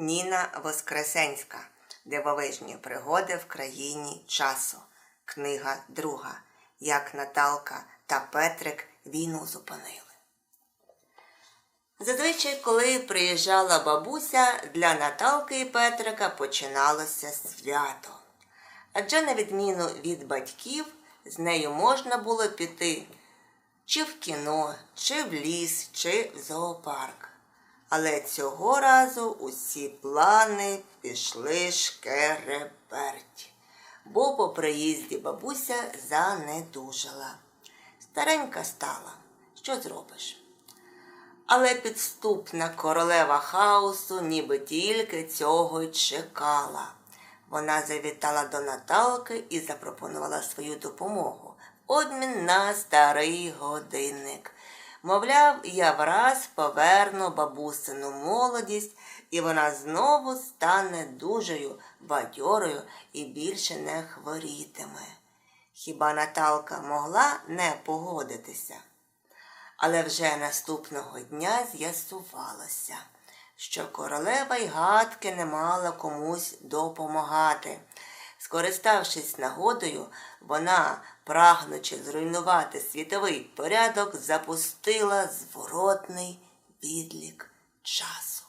Ніна Воскресенська. Дивовижні пригоди в країні часу. Книга друга. Як Наталка та Петрик війну зупинили. Зазвичай, коли приїжджала бабуся, для Наталки і Петрика починалося свято. Адже на відміну від батьків, з нею можна було піти чи в кіно, чи в ліс, чи в зоопарк. Але цього разу усі плани пішли шкереберть, бо по приїзді бабуся занедужала. Старенька стала, що зробиш? Але підступна королева хаосу ніби тільки цього й чекала. Вона завітала до Наталки і запропонувала свою допомогу обмін на старий годинник. Мовляв, я враз поверну бабусину молодість, і вона знову стане дужою, бадьорою і більше не хворітиме. Хіба Наталка могла не погодитися? Але вже наступного дня з'ясувалося, що королева й гадки не мала комусь допомагати. Скориставшись нагодою, вона, прагнучи зруйнувати світовий порядок, запустила зворотний відлік часу.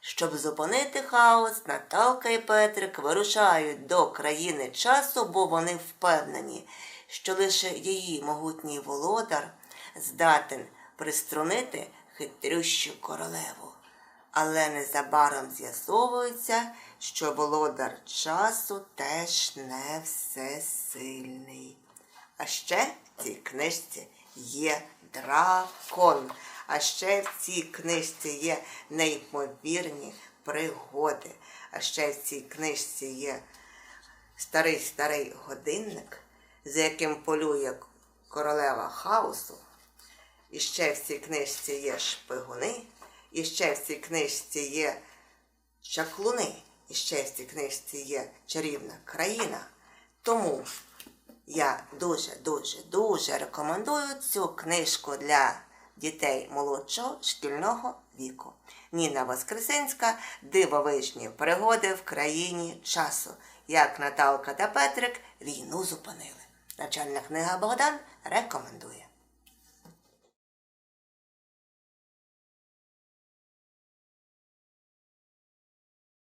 Щоб зупинити хаос, Наталка і Петрик вирушають до країни часу, бо вони впевнені, що лише її могутній володар здатен приструнити хитрющу королеву. Але незабаром з'ясовується, що володар часу теж не всесильний. А ще в цій книжці є дракон. А ще в цій книжці є неймовірні пригоди. А ще в цій книжці є старий старий годинник, за яким полює королева хаосу. І ще в цій книжці є шпигуни, і ще в цій книжці є чаклуни, і ще в цій книжці є чарівна країна. Тому я дуже, дуже, дуже рекомендую цю книжку для дітей молодшого шкільного віку. Ніна Воскресенська Дивовижні пригоди в країні часу. Як Наталка та Петрик війну зупинили. Начальна книга Богдан рекомендує.